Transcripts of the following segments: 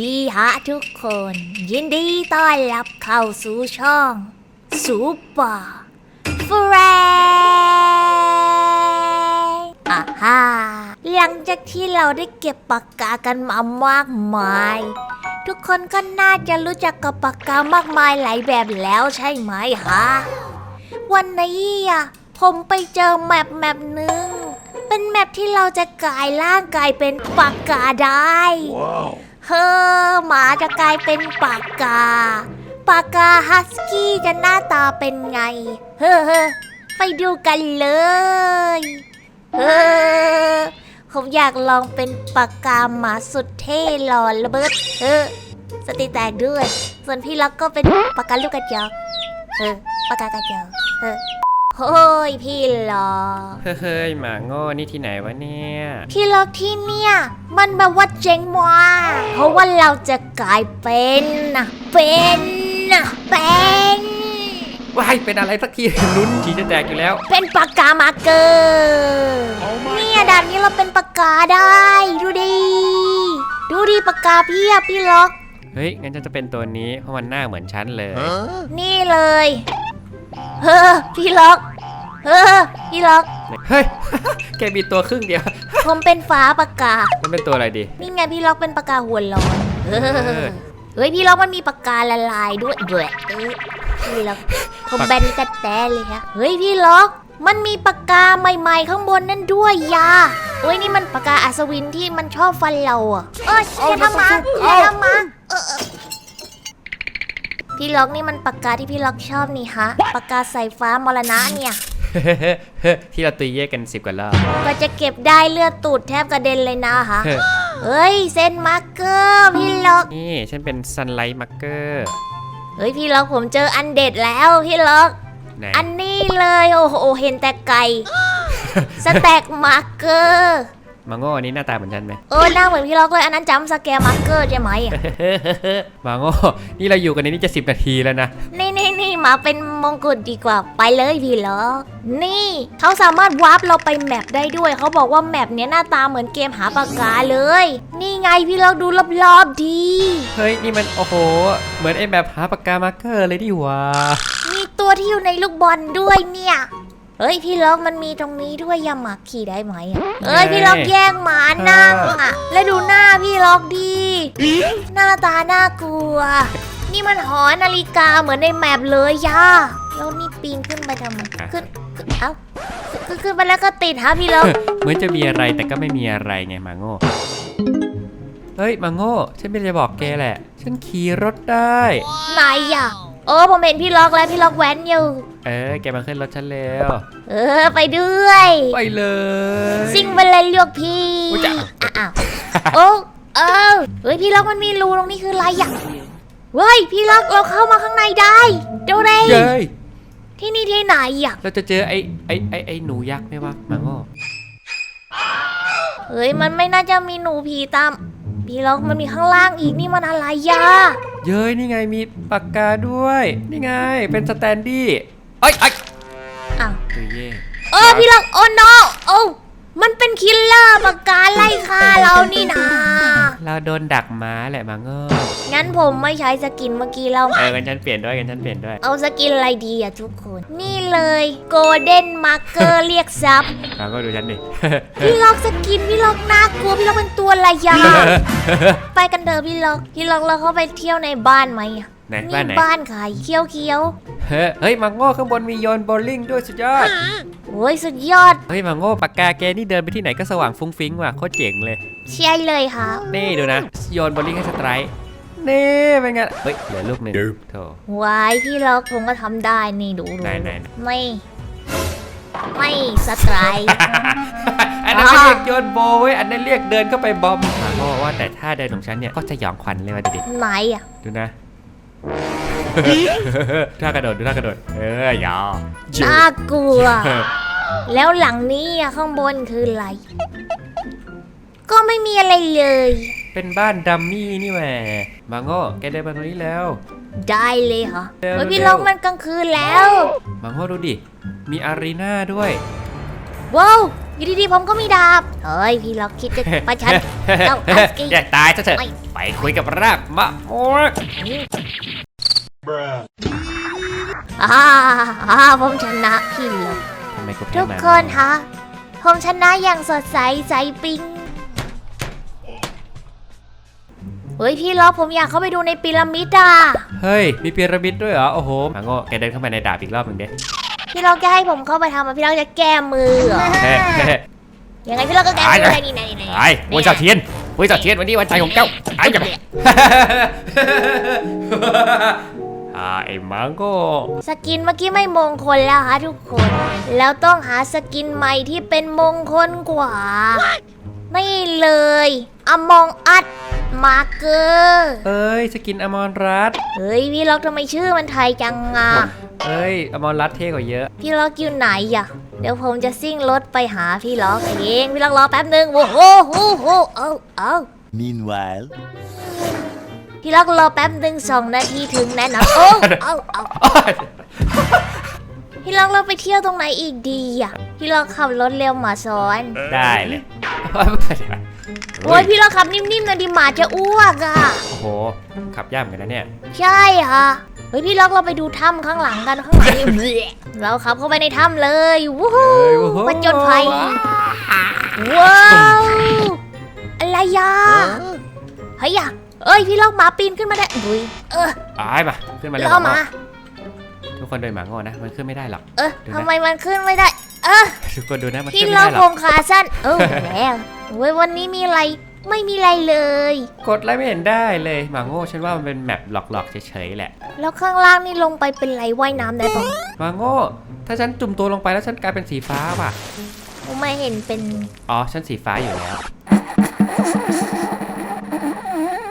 ดีฮะทุกคน ยินดีต้อนรับเข้าสู่ช่องซูเปอร์เฟรนอ่าฮ่าหลังจากที่เราได้เก็บปากกากันมามากมาย ทุกคนก็น่าจะรู้จักกับปากกามากมายหลายแบบแล้วใช่ไหมฮะ วันนี้อะผมไปเจอแมปแมปหนึ่งเป็นแมปที่เราจะกลายร่างกายเป็นปากกาได้ เฮ้อหมาจะกลายเป็นปากกา ปากกาฮัสกี้จะหน้าตาเป็นไง เฮ้อเฮ้อไปดูกันเลย เฮ้อผมอยากลองเป็นปากกาหมาสุดเท่หล่อระเบิดเฮ้อสติแตกด้วย ส่วนพี่ล็อกก็เป็นปากกาลูกกระจอกเฮ้อปากกากระจอกเฮ้อ โฮ้ยพี่ล็อกเฮ้ยหมาโง่นี่ที่ไหนวะเนี่ย พี่ล็อกที่เนี่ย มันแบบว่าเจ๋งมากเพราะว่าเราจะกลายเป็นนะเป็นนะเป็นว้ายเป็นอะไรสักทีลุ้นฉีจะแตกอยู่แล้ว เป็นปากกามาร์เกอร์เนี่ยด่านนี้เราเป็นปากกาได้ดูดิดูดิปากกาพี่อะพี่ล็อกเฮ้ยงั้นฉันจะเป็นตัวนี้เพราะมันหน้าเหมือนฉันเลย นี่เลย เฮ้อพี่ล็อกเฮ้อพี่ล็อกเฮ้ย แกมีตัวครึ่งเดียว ผมเป็นฟ้าปากกา มันเป็นตัวอะไรดี นี่ไงพี่ล็อกเป็นปากกาหัวร้อนเออ เฮ้ยพี่ล็อกมันมีปากกาละลายด้วยด้วยเออพี่ล็อกผมแบนกระแตเลยฮะเฮ้ยพี่ล็อก มันมีปากกาใหม่ ๆ ข้างบนนั่นด้วยยาเฮ้ยนี่มันปากกาอัศวินที่มันชอบฟันเราอะเอ้ยอย่าทำมาอย่าทำมาเออเออ พี่ล็อกนี่มันปากกาที่พี่ล็อกชอบนี่ฮะปากกาสายฟ้ามรณะเนี่ย ที่เราตีเย่กันสิบกว่ารอบกว่าจะเก็บได้เลือดตูดแทบกระเด็นเลยนะฮะเฮ้ยเฮ้ยเส้นมาร์กเกอร์พี่ล็อกนี่ฉันเป็นซันไลท์มาร์เกอร์เฮ้ยพี่ล็อกผมเจออันเด็ดแล้วพี่ล็อก ไหนอันนี้เลยโอ้โหเห็นแต่ไก่สแต็กมาร์กเกอร์ห มาโง่อันนี้หน้าตาเหมือนฉันไหมเออหน้าเหมือนพี่ล็อกเลยอันนั้นจำสแกร์มาร์กเกอร์ใช่ไหมอะหมาโง่นี่เราอยู่กันในนี้จะสิบนาทีแล้วนะนี่นี่นี่มาเป็นมงกุฎดีกว่าไปเลยพี่ล็อกนี่เขาสามารถวาร์ปเราไปแมปได้ด้วยเขาบอกว่าแมปเนี้ยหน้าตาเหมือนเกมหาปากกาเลย นี่ไงพี่ล็อกดูรอบๆดีเฮ้ยนี่มันโอ้โห เหมือนไอ้แบบหาปากกามาร์เกอร์เลยดิหว่ามีตัวที่อยู่ในลูกบอลด้วยเนี่ย เฮ้ยพี่ล็อกมันมีตรงนี้ด้วยอยาหมาขี่ได้ไหมอะเอ้ยพี่ล็อกแย่งหมานั่งอะ แล้วดูหน้าพี่ล็อกดีหน้าตาน่ากลัว นี่มันหอนาฬิกาเหมือนในแมปเลยย่าแล้วนี่ปีนขึ้นไปทำไมขึ้นขึ้นเอ้าขึ้นขึ้นไปแล้วก็ติดฮะพี่ล็อกเหมือนจะมีอะไรแต่ก็ไม่มีอะไรไงหมาโง่เฮ้ยหมาโง่ฉันไม่ได้บอกแกแหละ ฉันขี่รถได้ไหนอะ โอ้ผมเห็นพี่ล็อกแล้วพี่ล็อกแว้นอยู่ เออแกมาขึ้นรถฉันเร็วเออไปด้วย ไปเลยซิ่งไปเลยเลือกพี่อุ๊ยจ๊ะอ้าวโอ้เออเฮ้ยพี่ล็อกมันมีรูตรงนี้คืออะไรอะเฮ้ยพี่ล็อกเราเข้ามาข้างในได้ดูเลยเย้ยที่นี่ที่ไหนอะเราจะเจอไอ้ไอ้ไอ้ไอ้หนูยักษ์ไหมวะหมาโง่เฮ้ยมันไม่น่าจะมีหนูผีตาม พี่ล็อกมันมีข้างล่างอีกนี่มันอะไรยะเย้ยนี่ไงมีปากกาด้วย นี่ไงเป็นสแตนดี้เอ้ยเอ้ยอ้าวดูเย่เออพี่ล็อกโอ้โนโอ้ มันเป็นคิลเลอร์ปากกาไล่ฆ่าเรานี่นะเราโดนดักม้าแหละหมาโง่งั้นผมไม่ใช้สกินเมื่อกี้เราเออกันฉันเปลี่ยนด้วยกันฉันเปลี่ยนด้วย เอาสกินอะไรดีอะทุกคน นี่เลยโกลเด้นมาร์เกอร์เรียกซับหมาโง่ดูฉันดิ พี่ล็อกสกินพี่ล็อกน่ากลัวพี่ล็อกเป็นตัวอะไรยา ไปกันเถอะพี่ล็อก พี่ล็อกเราเข้าไปเที่ยวในบ้านไหมอะ ไหน นี่บ้านไหนบ้านใครเคี้ยวเคี้ยวเฮ้ยเฮ้ยหมาโง่ข้างบนมีโยนโบว์ลิ่งด้วยสุดยอด ๆโอ้ยสุดยอด เฮ้ยหมาโง่ปากกาแกนี่เดินไปที่ไหนก็สว่างฟุ้งฟิ้งว่ะโคตรเจ๋งเลยเชียร์เลยครับนี่ดูนะ โยนโบว์ลิ่งให้สไตร์นี่เป็นไงเฮ้ยเหลือลูกหนึ่งโถ วายพี่ล็อกผมก็ทำได้นี่ดูดูไหนไหน ไม่ ไม่สไตรค์ อันนั้นไม่เรียกโยนโบว์เว้ยอันนั้นเรียกเดินเข้าไปบอมหมาโง่ว่าแต่ท่าเดินของฉันเนี่ยก็สยองขวัญเลยว่ะดูดิไหนอะดูนะ ท่ากระโดดดูท่ากระโดด เอออย่าน่ากลัว แล้วหลังนี้อะข้างบนคืออะไร ก็ไม่มีอะไรเลย เป็นบ้านดัมมี่นี่แหละมาโง่แกเดินมาตรงนี้แล้ว ได้เลยเหรอเร็วเฮ้ยพี่เร็วล็อกมันกลางคืนแล้วมาโง่ดูดิ มีอารีนาด้วย ว้าว อยู่ดีๆผมก็มีดาบ เฮ้ย พี่ล็อกคิดจะประชันเจ้าฮัสกี้อย่าตายซะเถอะ ไม่ ไปคุยกับรากมะม่วงอ่าอ่าผมชนะพี่ล็อก ทำไมกูแพ้ทุกมาคนฮะผมชนะอย่างสดใสใจปิง เฮ้ยพี่ล็อกผมอยากเข้าไปดูในพีระมิดอะ เฮ้ย มีพีระมิดด้วยเหรอ โอ้โหมาโง่แกเดินเข้ามาในดาบอีกรอบหนึ่งดิ พี่ล็อกจะให้ผมเข้าไปทำอะพี่ล็อกจะแก้มือเหรอเฮ้เฮ้ยังไงพี่ล็อกก็แก้มือได้นี่นี่นี่ไอ้เวยเจ้าเทียนเวยเจ้าเทียนวันนี้วันใจของเจ้าไอ้กับ อ่าไอ้มังโก้สกินเมื่อกี้ไม่มงคลแล้วฮะทุกคน แล้วต้องหาสกินใหม่ที่เป็นมงคลกว่า นี่เลยอมองอัดมาร์เกอร์ เอ้ยสกินอมรรัตน์เฮ้ยพี่ล็อกทำไมชื่อมันไทยจังอะ เอ้ยอมรรัตน์เท่กว่าเยอะ พี่ล็อกอยู่ไหนอะ เดี๋ยวผมจะซิ่งรถไปหาพี่ล็อกเอง พี่ล็อกรอแป๊บหนึ่งโอ้โหโอ้โหเอาเอา Meanwhile, พี่ล็อกรอแป๊บหนึ่งสองนาทีถึงแน่นอนโอ้เอาเอาพี่ล็อกเราไปเที่ยวตรงไหนอีกดีอะ พี่ล็อกขับรถเร็วหมาซ้อนได้เลยโอ้ยพี่ล็อกขับนิ่มๆหน่อยดิหมาจะอ้วกอะ โอ้โห ขับยากเหมือนกันนะเนี่ย ใช่ค่ะ เฮ้ยพี่ล็อกเราไปดูถ้ำข้างหลังกันข้างหลังนี่เราขับเข้าไปในถ้ำเลยวู้ฮู้เฮ้ยโอ้โหประจนภัยว้าวอะไรยะเฮ้ยอะเอ้ยพี่ล็อกหมาปีนขึ้นมาได้ดุยเอออ้ายมาขึ้นมาเลยล่อหมามาโง่ทุกคนเดินหมาโง่นะมันขึ้นไม่ได้หรอกเออดูนะทำไมมันขึ้นไม่ได้ เออทุกคนดูนะมันพี่ขึ้นล็ไม่อกได้หรผอกมขาสั้นเออแล้วเว้ยวันนี้มีอะไรไม่มีอะไรเลย กดไลค์ไม่เห็นได้เลยหมาโง่ฉันว่ามันเป็นแมปหลอกๆเฉยๆแหละ แล้วข้างล่างนี่ลงไปเป็นไรว่ายน้ำได้ปะหมาโง่ ถ้าฉันจุ่มตัวลงไปแล้วฉันกลายเป็นสีฟ้าป่ะ ผมไม่เห็นเป็นอ๋อ ฉันสีฟ้าอยู่แล้ว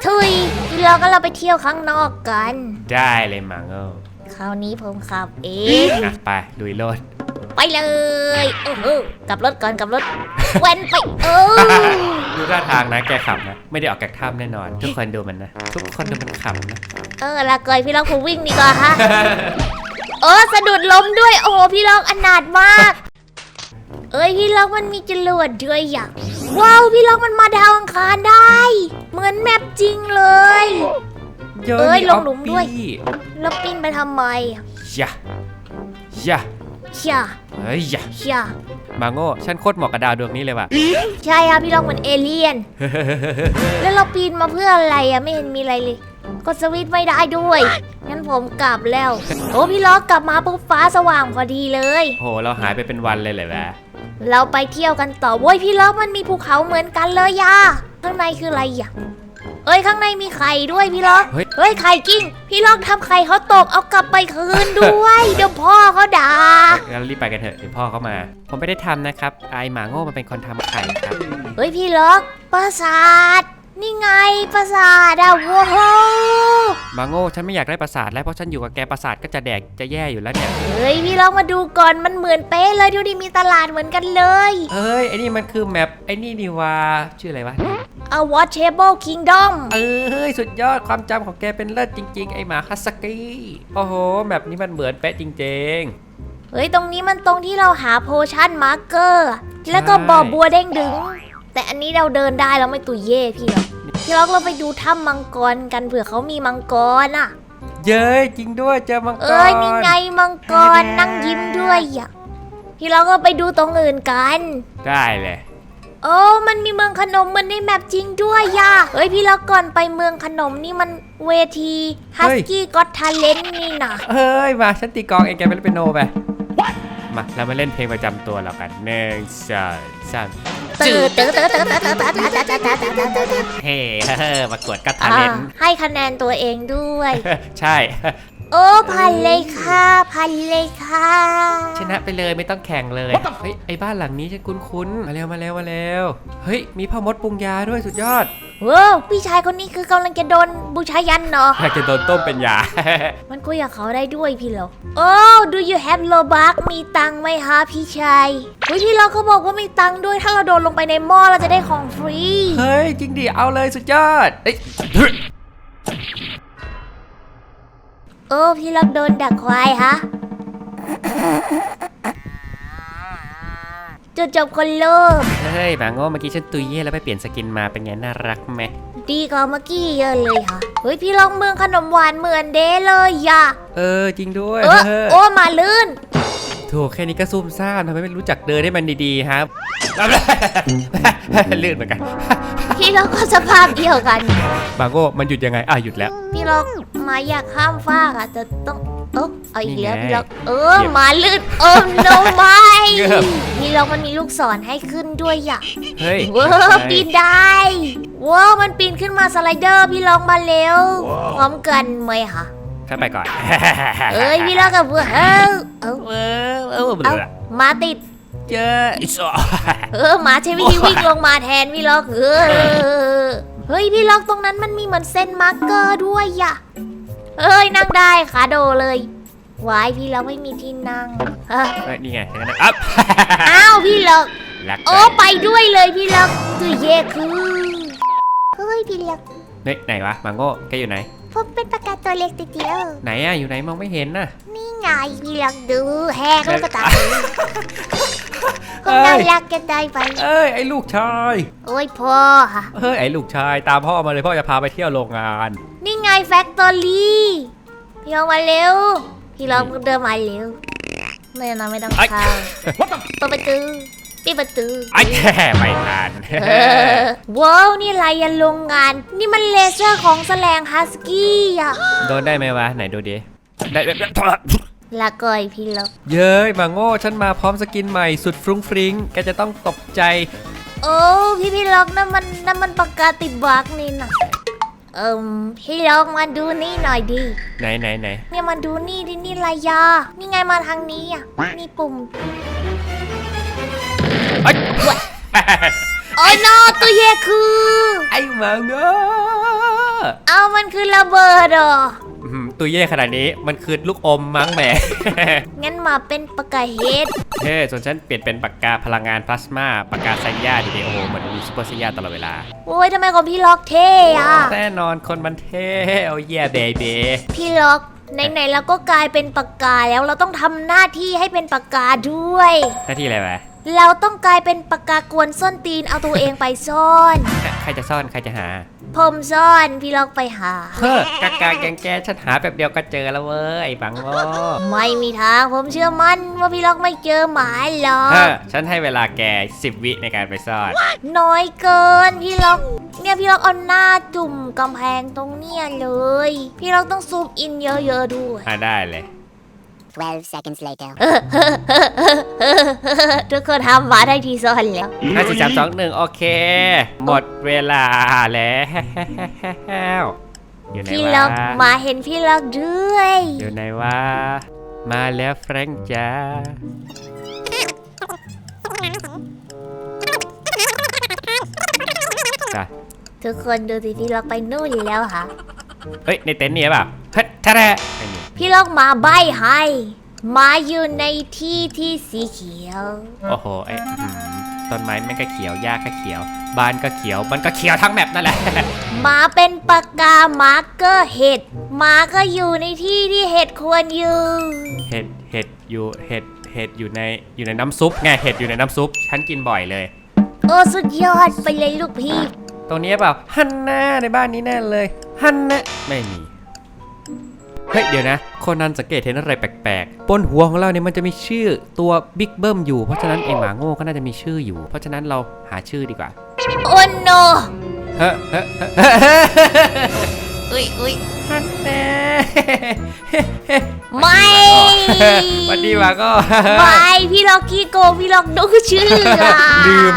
ทุยพี่ล็อกก็เราไปเที่ยวข้างนอกกัน ได้เลยหมาโง่ คราวนี้ผมขับเอง อะ ไปลุยโลด ไปเลยโอ้โหกลับรถก่อนกลับรถแว้นไปเออ ดูท่าทางนะแกขับนะ ไม่ได้ออกจากถ้ำแน่นอน ทุกคนดูมันนะ ทุกคนดูมันขับนะ เออละก่อยพี่ล็อกผมวิ่งดีกว่าฮะ เออสะดุดล้มด้วยโอ้โหพี่ล็อกอนาถมาก เอ้ยพี่ล็อกมันมีจรวดด้วยอยากว้าวพี่ล็อกมันมาดาวอังคารได้ เหมือนแมปจริงเลย เอ้ยลงหลุมด้วย แล้วปีนไปทำไม ยะยะ เชี่ยเฮ้ยยะเชี่ยมาโง่ฉันโคตรเหมาะกับดาวดวงนี้เลยว่ะ ใช่ครับพี่ล็อกเหมือนเอเลี่ยน แล้วเราปีนมาเพื่ออะไรอะไม่เห็นมีอะไรเลยกดสวิตช์ไม่ได้ด้วย งั้นผมกลับแล้ว โอ้พี่ล็อกกลับมาปุ๊บฟ้าสว่างพอดีเลย โห เราหายไปเป็นวันเลยเลยวะเราไปเที่ยวกันต่อโว้ยพี่ล็อกมันมีภูเขาเหมือนกันเลยยาข้างในคืออะไรอะ เอ้ยข้างในมีไข่ด้วยพี่ล็อก เฮ้ย เฮ้ยไข่กิ้ง พี่ล็อกทำไข่เขาตกเอากลับไปคืนด้วย เดี๋ยวพ่อเขาด่า งั้นรีบไปกันเถอะเดี๋ยวพ่อเขามา ผมไม่ได้ทำนะครับไอหมาโง่มันเป็นคนทำไข่ครับ เฮ้ยพี่ล็อก ปราสาท นี่ไงปราสาทอะว้าวหมาโง่ฉันไม่อยากได้ประสาทแล้วเพราะฉันอยู่กับแกประสาทก็จะแดกจะแย่อยู่แล้วเนี่ย เฮ้ยพี่ลองมาดูก่อนมันเหมือนเป๊ะเลยดูดิมีตลาดเหมือนกันเลย เอ้ยไอ้นี่มันคือแมปไอ้นี่นี่ว่าชื่ออะไรวะ A Watchable Kingdom เอ้ยสุดยอดความจำของแกเป็นเลิศจริง ๆ ไอหมาฮัสกี้โอ้โหแมปนี้มันเหมือนเป๊ะจริง เฮ้ย ตรงนี้มันตรงที่เราหาโพชั่นมาร์เกอร์แล้วก็บ่อบัวเด้งดึง แต่อันนี้เราเดินได้เราไม่ตุยเย่พี่หรอกพี่ล็อกเราไปดูถ้ำมังกรกันเผื่อเขามีมังกรอะ ๆ เย้ยจริงด้วยเจอมังกร เอ้ยนี่ไงมังกรนั่งยิ้มด้วยอะพี่ล็อกก็ไปดูตรงอื่นกัน ได้เลย โอ้มันมีเมืองขนมเหมือนในแมปจริงด้วยย่าเฮ้ยพี่ล็อกก่อนไปเมืองขนมนี่มันเวทีฮัสกี้ก็ท a เลนนี่นะเอ้ย มาฉันตีกลองเองแกเป็นเปียโนไป มาเรามาเล่นเพลงประจำตัวเรากันหนึ่งสองสามตื่นตื่นตื่นตื่นตื่นตื่นตื่นตื่นตื่นตื่นตื่นตื่นเฮ้เฮ้ประกวดกัตทาอ่าเลนให้คะแนนตัวเองด้วยใช่โอ้พันเลยค่ะพันเลยค่ะช นะไปเลยไม่ต้องแข่งเลยเฮ้ยไอ้บ้านหลังนี้ฉันคุ้นๆ มาเร็วมาเร็วมาเร็ว เฮ้ยมีพ่อมดปรุงยาด้วยสุดยอดว้าวพี่ชายคนนี้คือกำลังจะโดนบูชายันเนาะอยากจะโดนต้มเป็นยา มันก็อยากเขาได้ด้วยพี่เหรอโอ้ do you have l o b u c มีตังค์ไหมคะพี่ชายเฮ้ยพี่เราเขาบอกว่ามีตังค์ด้วยถ้าเราโดนลงไปในหม้อเราจะได้ของฟรีเฮ้ยจริงดิเอาเลยสุดยอดเอ้ยโอ้พี่ล็อกโดนดักควายฮะ จุดจบคนเริ่มเฮ้ยหมาโง่เมื่อกี้ฉันตุยเย่แล้วไปเปลี่ยนสกินมาเป็นไงน่ารักไหมดีกว่าเมื่อกี้เยอะเลยค่ะ เฮ้ยพี่ลองเมืองขนมหวานเหมือนเด้เลยอย่าเออจริงด้วยเออเออโอ้มาลื่นถูกแค่นี้ก็ซุ่มซ่ามทำไมไม่รู้จักเดินให้มันดีๆครับลื่นเหมือนกัน พี่ลองก็สภาพเดียวกันบาโก้มันหยุดยังไงอะหยุดแล้ว พี่ลองมาอยากข้ามฟากอะแต่ต้อง เออเอาอีกแล้วนี่ไงพี่ลองเออเก็บมาลื่นเออโนไม่เกือบพี่ลองมันมีลูกศรให้ขึ้นด้วยอย่าเฮ้ยว้าวปีนได้ว้าวมันปีนขึ้นมาสไลเดอร์พี่ลองมาเร็วพร้อมกันไหมคะเข้าไปก่อนเอ้ยพี่ลองกับเพื่อนเอ้าเอ้าเออเออเอ้ามาติด เจอไอ้สอเออหมาใช้วิธีวิ่งลงมาแทนพี่ล็อกเออเฮ้ยพี่ล็อกตรงนั้นมันมีเหมือนเส้นมาร์กเกอร์ด้วยอะ เอ้ยนั่งได้ขาโดเลยวายพี่ล็อกไม่มีที่นั่งฮะเฮ้ยนี่ไงเห็นไหมอัพอ้าวพี่ล็อกรักโอ้ไปด้วยเลยพี่ล็อกคือเย่คือเฮ้ยพี่ล็อกเฮ้ยไหนวะมาโง่แกอยู่ไหน ผมเป็นปากกาตัวเล็กติดเดียวไหนอะอยู่ไหนมองไม่เห็นน่ะ นี่ไงพี่ล็อกดูแหกแล้วก็ตาเอ้ก็ยน่ารักกันได้ไปเอ้ยไอ้ลูกชาย โอ้ยพ่อค่ะเฮ้ยไอ้ลูกชายตามพ่อมาเลยพ่อจะพาไปเที่ยวโรงงานนี่ไง แฟคทอรี่พี่ลองมาเร็ว พี่ลองเดินมาเร็วไม่นะไม่ต้องไอ้เข้าเปิดประตูปิดประตูไอ้แค่ไม่ทันเออว้าวนี่อะไรยันโรงงาน นี่มันเลเซอร์ของแสลงฮัสกี้อะโดนได้ไหมวะ ไหนดูดิได้ได้ลาก่อยพี่ลองเย้ยมาโง่ฉันมาพร้อมสกินใหม่สุดฟรุ้งฟริ้งแกจะต้องตกใจ โอ้พี่พี่ลองนั่นมันนั่นมันปากกาติดบักนี่นะ เอิมพี่ลองมาดูนี่หน่อยดิ ไหนไหนไหนเนี่ยมาดูนี่ดินี่อะไรยานี่ไงมาทางนี้อะนี่ปุ่มไอ้โอ้ยนอตัวเย่คือ ไอ้มาโง่เอามันคือระเบิดเหรออืม ตัวเย่ขนาดนี้ มันคือลูกอมมั้งแหม งั้นมาเป็นปากกาเฮดเฮ้ส่วนฉันเปลี่ยนเป็นปากกาพลังงานพลาสมาปากกาไซย่าดีดีโอเหมือนมีซูเปอร์ไซย่าตลอดเวลา โอ้ยทำไมของพี่ล็อกเท่อะแน่นอนคนมันเท่โอ้ยเบบีพี่ล็อกไหนๆเราก็กลายเป็นปากกาแล้วเราต้องทำหน้าที่ให้เป็นปากกาด้วย หน้าที่อะไรวะเราต้องกลายเป็นปากกากวนส้นตีนเอาตัวเองไปซ่อน ใครจะซ่อนใครจะหา ผมซ่อนพี่ล็อกไปหา เฮ้อกากาแกงแกฉันหาแบบเดียวก็เจอแล้วเว้ยบังโง่ไม่มีทางผมเชื่อมั่นว่าพี่ล็อกไม่เจอหมาหรอเฮ้อกฉันให้เวลาแก10วิในการไปซ่อน น้อยเกินพี่ล็อกเนี่ยพี่ล็อกเอาหน้าจุ่มกำแพงตรงเนี้ยเลย พี่ล็อกต้องซูมอินเยอะๆด้วย อะได้เลย 12 seconds later. ทุกคนทำหมาได้ทีซ่อนแล้วห้าสี่สามสองหนึ่งโอเค หมดเวลาแล้วอยู่ไหนพี่วะล็อกหมาเห็นพี่ล็อกด้วยอยู่ไหนวะมาแล้วแฟรงค์จ้าจ้ะทุกคนดูสิพี่ล็อกไปนู่นแล้วค่ะ เฮ้ยในเต็นท์นี่เปล่าเฮ้ยท่าแร่ไม่มี พี่ล็อกหมาใบให้หมาอยู่ในที่ที่สีเขียว โอ้โหไอ้อื้อหือต้นไม้แม่งก็เขียวหญ้าก็เขียว บ้านก็เขียว มันก็เขียวทั้งแมปนั่นแหละ หมาเป็นปากกามาร์กเกอร์เห็ดหมาก็อยู่ในที่ที่เห็ดควรอยู่ เห็ด เห็ด อยู่ เห็ด เห็ด อยู่ใน อยู่ในน้ำซุปไง เห็ดอยู่ในน้ำซุป ฉันกินบ่อยเลย โอ้สุดยอดไปเลยลูกพี่ ตรงนี้เปล่า ฮันน่าในบ้านนี้แน่เลย ฮันน่าไม่มี เฮ้ยเดี๋ยวนะโคนันสังเกตเห็นอะไรแปลกๆบนหัวของเราเนี่ยมันจะมีชื่อตัวบิ๊กเบิ้มอยู่ เพราะฉะนั้นไอหมาโง่ก็น่าจะมีชื่ออยู่ เพราะฉะนั้นเราหาชื่อดีกว่าโอ้โนเฮ้ยเฮ้ยเฮ้ยเฮ้ยอุ้ยอุ้ยฮันแน่ไม่สวัสดีหมาโก็ไม่พี่ล็อกกี้โกงพี่ล็อกดูชื่ออะลืม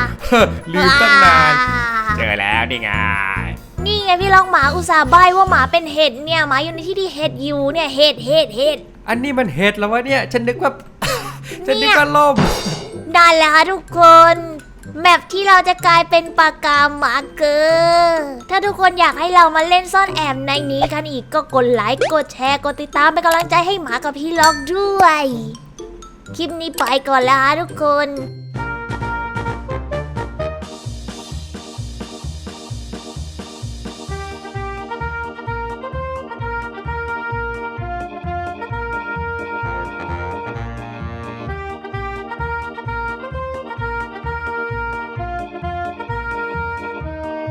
ลืมตั้งนานว้าเจอแล้วนี่ไง นี่ไงพี่ล็อกหมาอุตส่าห์ใบว่าหมาเป็นเห็ดเนี่ยหมาอยู่ในที่ที่เห็ดอยู่เนี่ยเห็ดเห็ดเห็ดอันนี้มันเห็ดแล้ววะเนี่ย ฉันนึกว่า ฉันนึกเนี่ยว่าล่มได้แล้วค่ะทุกคน แมปที่เราจะกลายเป็นปากกาหมาเกอร์ถ้าทุกคนอยากให้เรามาเล่นซ่อนแอบในนี้กันอีกก็กดไลค์กดแชร์กดติดตามเป็นกำลังใจให้หมากับพี่ล็อกด้วย คลิปนี้ไปก่อนแล้วค่ะทุกคน